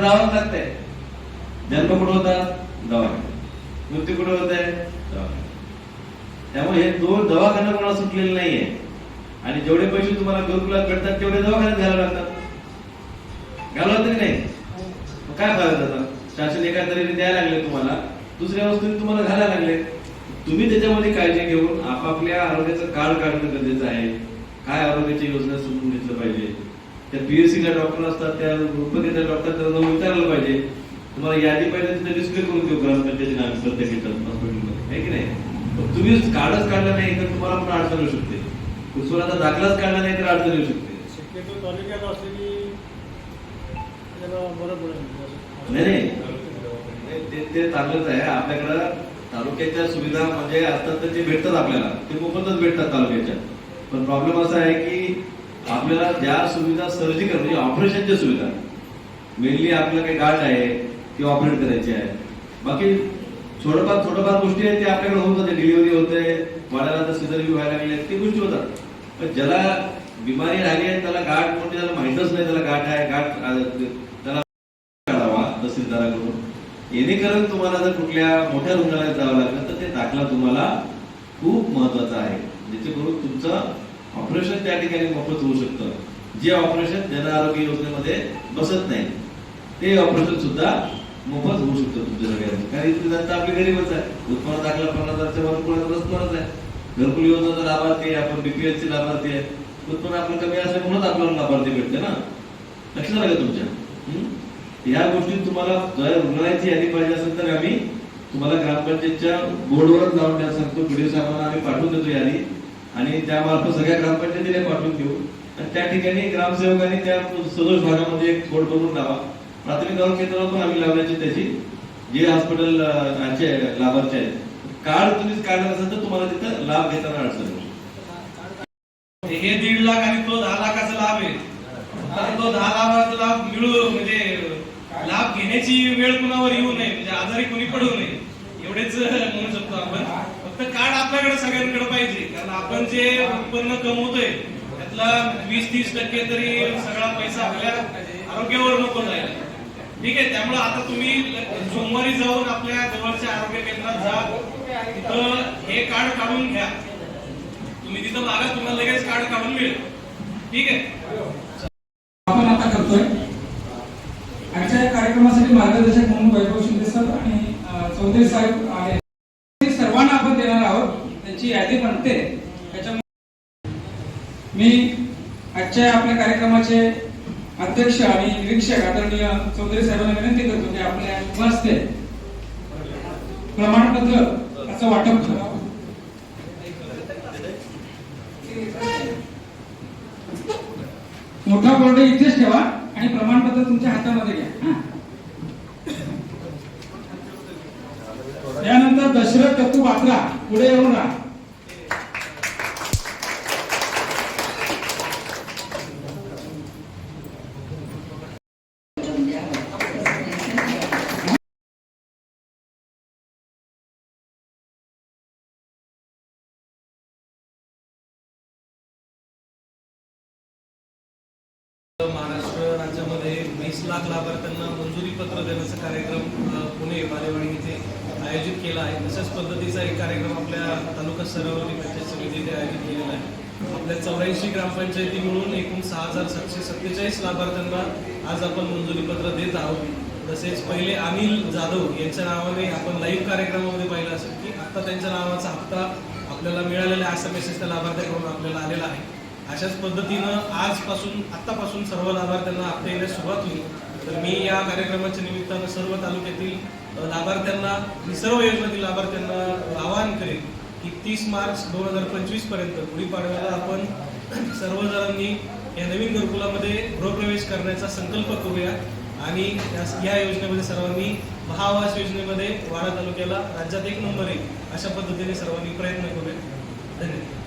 जावंच लागतंय जन्म कुठं होता? दवाखान्यात. मृत्यू कुठं होत आहे त्यामुळे हे दोन दवाखाना कोणाला सुटलेले नाहीये. आणि जेवढे पैसे तुम्हाला गुरुकुलात भेटतात तेवढे दवाखान्यात घालावे लागतात. घालवत तरी नाही? काय फायदा त्याचा? शासन एका तऱ्हेने द्यायला लागले तुम्हाला. दुसऱ्या वस्तूने तुम्हाला घालायला लागले. तुम्ही त्याच्यामध्ये काळजी घेऊन आपापल्या आरोग्याचं कार्ड काढणं गरजेचं आहे. काय आरोग्याची योजना समजून घेतलं पाहिजे? त्या पीएससी ला डॉक्टर असतात त्या उपकेंद्र डॉक्टर त्यांना जाऊन विचारायला पाहिजे. तुम्हाला यादी पाहिजे तिथे डिस्प्ले करून देऊ ग्रामपंचायतीने आम्ही प्रत्येक येतात हॉस्पिटलमध्ये आहे की नाही? तुम्ही कार्डच काढलं नाही तर तुम्हाला पण अडचण येऊ शकते. स्वतःचा दाखलाच काढला नाही तर अडचण येऊ शकते. शक्यतो तालुक्यात नाही नाही. ते- ते चांगलंच आहे. आपल्याकडं तालुक्याच्या सुविधा म्हणजे असतात तर ते भेटतात आपल्याला. ते मोफतच भेटतात तालुक्याच्या. पण प्रॉब्लेम असा आहे की आपल्याला ज्या सुविधा सर्जिकल म्हणजे ऑपरेशनच्या सुविधा मेनली आपलं काही गाठ आहे ती ऑपरेट करायची आहे. बाकी थोडंफार थोडंफार गोष्टी आहेत ते आपल्याकडे होऊन जाते. डिलिव्हरी होते वाड्याला तर सिजरी व्हायला लागले ते गोष्टी होतात. पण ज्याला बिमारी राहिली आहे त्याला गाठ कोणते त्याला माहितच नाही त्याला गाठ आहे गाठ त्याला काढावा तहसीलदाराकडून. येणेकरून तुम्हाला जर कुठल्या मोठ्या रुग्णालयात जावं लागलं तर ते दाखला तुम्हाला खूप महत्त्वाचा आहे. जेणेकरून तुमचं ऑपरेशन त्या ठिकाणी मोफत होऊ शकतं. जे ऑपरेशन जन आरोग्य योजनेमध्ये बसत नाही ते ऑपरेशन सुद्धा मोफत होऊ शकतं तुमच्या सगळ्यांचं. कारण इथे जनता आपली गरीबच आहे. उत्पन्न दाखला पन्नास हजारच्या वर कोणाचं नसणारच आहे. घरकुल योजनेचा लाभार्थी आहे आपण बीपीएल चे लाभार्थी आहे. उत्पन्न आपलं कमी असेल म्हणून आपल्याला लाभार्थी भेटते ना. लक्षात आलं का तुमच्या. हं? या गोष्टी तुम्हाला जर रुग्णालयाची यादी पाहिजे असेल तर आम्ही तुम्हाला ग्रामपंचायतच्या बोर्डवरच जाऊन द्या सांगतो. व्हिडिओ साहेबांना आम्ही पाठवून देतो यादी. आणि त्यामार्फत सगळ्या ग्रामपंचायतीला पाठवून देऊ. आणि त्या ठिकाणी ग्रामसेवकांनी त्या सदोष भागामध्ये एक बोर्ड बनवून लावा. प्राथमिक आरोग्य केंद्रावर पण आम्ही लावण्याची त्याची जे हॉस्पिटल लाभार्थी आहेत. कार्ड तुम्ही काढणार असेल तर तुम्हाला तिथं लाभ घेताना अडचण हे दीड लाख आणि तो दहा लाखाचा लाभ आहे. तर तो दहा लाखाचा लाभ मिळू म्हणजे लाभ घेण्याची वेळ कुणावर येऊ नये म्हणजे आजारी कोणी पडू नये एवढेच म्हणू शकतो आपण. फक्त कार्ड आपल्याकडे सगळ्यांकडे पाहिजे. कारण आपण जे उत्पन्न कमवतोय त्यातला वीस तीस टक्के तरी सगळा पैसा आपल्या आरोग्यावर नको जायला ठीक आहे त्यामुळे आता तुम्ही सोमवारी जाऊन आपल्या जवळच्या आरोग्य केंद्रात जा. तिथं हे कार्ड काढून घ्या. तुम्ही तिथं मागा तुम्हाला लगेच कार्ड काढून मिळेल. ठीक आहे? आपण आता करतोय. आजच्या या कार्यक्रमासाठी मार्गदर्शक म्हणून वैभव शिंदे सर आणि चौधरी साहेब आहे हे सर्वांना आपण देणार आहोत त्यांची यादी बनते त्याच्यामुळे मी आजच्या आपल्या कार्यक्रमाचे अध्यक्ष आणि निरीक्षक आदरणीय चौधरी साहेबांना विनंती करतो की आपल्या उपस्थित प्रमाणपत्र असं वाटप करावं. मोठा बोर्ड इथेच ठेवा आणि प्रमाणपत्र तुमच्या हातामध्ये घ्या. यानंतर दशरथ दत्तू बात्रा पुढे येऊन राहा. महाराष्ट्र राज्यामध्ये वीस लाख लाभार्थ्यांना मंजुरी पत्र देण्याचा कार्यक्रम पुणे बालेवाडी इथे आयोजित केला आहे. तशाच पद्धतीचा एक कार्यक्रम आपल्या तालुका स्तरावरती पंचायत समितीने आयोजित केलेला आहे. आपल्या चौऱ्याऐंशी ग्रामपंचायती मिळून एकूण सहा हजार सातशे सत्तेचाळीस लाभार्थ्यांना आज आपण मंजुरी पत्र देत आहोत. तसेच पहिले अनिल जाधव यांच्या नावाने आपण लाईव्ह कार्यक्रमामध्ये पाहिलं असेल की आता त्यांच्या नावाचा हप्ता आपल्याला मिळालेला असा मेसेज त्या लाभार्थ्याकडून आपल्याला आलेला आहे. अशाच पद्धतीनं आजपासून आत्तापासून सर्व लाभार्थ्यांना आपल्या येण्यास सुरुवात होईल. तर मी या कार्यक्रमाच्या निमित्तानं सर्व तालुक्यातील लाभार्थ्यांना सर्व योजनेतील लाभार्थ्यांना आवाहन करेन की तीस मार्च दोन हजार पंचवीसपर्यंत गुढीपाडव्याला आपण सर्वजणांनी या नवीन घरकुलामध्ये गृहप्रवेश करण्याचा संकल्प करूया आणि या- या योजनेमध्ये सर्वांनी महाआवास योजनेमध्ये वाडा तालुक्याला राज्यात एक नंबर आहे अशा पद्धतीने सर्वांनी प्रयत्न करूया. धन्यवाद.